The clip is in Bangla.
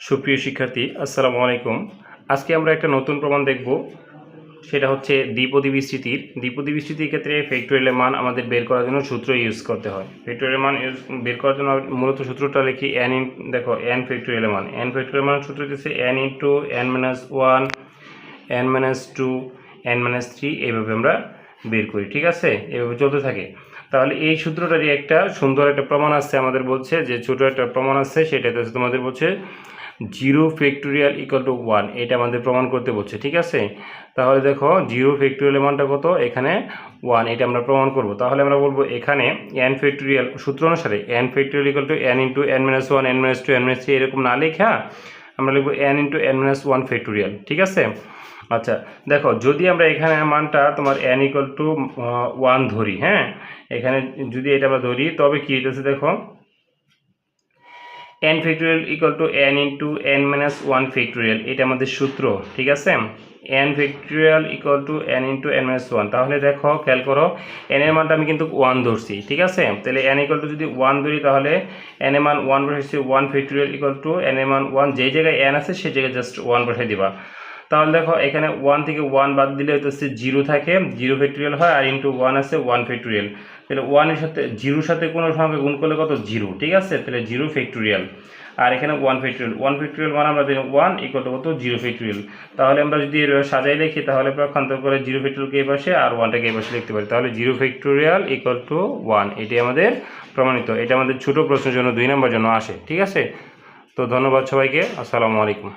সুপ্রিয় শিক্ষার্থী, আসসালামু আলাইকুম। আজকে আমরা একটা নতুন প্রমাণ দেখব। সেটা হচ্ছে দ্বিপদী বিস্তৃতির। দ্বিপদী বিস্তৃতির ক্ষেত্রে ফ্যাক্টোরিয়ালের মান আমাদের বের করার জন্য সূত্র ইউজ করতে হয়। ফ্যাক্টোরিয়ালের মান use- বের করার জন্য মূলত সূত্রটা লিখি এন ইন দেখো এন ফ্যাক্টোরিয়ালের মান। এন ফ্যাক্টোরিয়াল মান সূত্র হচ্ছে N into N minus one N minus two N minus three এইভাবে আমরা বের করি, ঠিক আছে? এভাবে চলতে থাকে। তাহলে এই সূত্রটারই একটা সুন্দর একটা প্রমাণ আছে আমাদের বলছে, যে ছোটো একটা প্রমাণ আছে, সেটাতে তোমাদের বলছে zero factorial equal to one এটা আমাদের প্রমাণ করতে বলছে, ঠিক আছে? তাহলে দেখো, জিরো ফ্যাক্টোরিয়াল মানটা কত? এখানে ওয়ান এটা আমরা প্রমাণ করব। তাহলে আমরা বলব এখানে এন ফ্যাক্টোরিয়াল, সূত্র অনুসারে N factorial equal to N into N minus one N minus two N minus three এরকম না লেখা আমরা লিখব N into N minus one factorial, ঠিক আছে? আচ্ছা দেখো, যদি আমরা এখানে মানটা তোমার এন ইকুয়াল টু ওয়ান ধরি হ্যাঁ? এখানে যদি এটা আমরা ধরি, তবে কি হইতেছে দেখো? N factorial equal to N into N minus one factorial এটা আমাদের সূত্র, ঠিক আছে? N factorial equal to N into N minus one তাহলে দেখো, খেয়াল করো এন এর মানটা আমি কিন্তু ওয়ান ধরছি, ঠিক আছে? তাহলে এন ইকুয়াল টু যদি ওয়ান ধরি, তাহলে এন এর মান ওয়ান বসাইছি one factorial equal to N এর মান ওয়ান যেই জায়গায় এন আছে সেই জায়গায় জাস্ট ওয়ান বসাই দিবা। তাহলে দেখো এখানে ওয়ান থেকে ওয়ান বাদ দিলে হচ্ছে জিরো থাকে জিরো ফ্যাক্টোরিয়াল হয় আর ইন্টু ওয়ান আছে ওয়ান ফ্যাক্টোরিয়াল তাহলে ওয়ানের সাথে জিরোর সাথে কোনো সংখ্যা গুণ করলে কত? জিরো ঠিক আছে? তাহলে জিরো ফ্যাক্টোরিয়াল আর এখানে ওয়ান ফ্যাক্টোরিয়াল ওয়ান ফ্যাক্টোরিয়াল মানে আমরা দিলাম ওয়ান ইকুয়াল টু কত? জিরো ফ্যাক্টোরিয়াল তাহলে আমরা যদি সাজাই লিখি তাহলে পক্ষান্তর করে জিরো ফ্যাক্টোরিয়ালকে এই পাশে আর ওয়ানটাকে এই পাশে লিখতে পারি। তাহলে zero factorial equal to one এটি আমাদের প্রমাণিত। এটা আমাদের ছোট প্রশ্নের জন্য দুই নম্বর জন্য আসে, ঠিক আছে? তো ধন্যবাদ সবাইকে। আসসালামু আলাইকুম।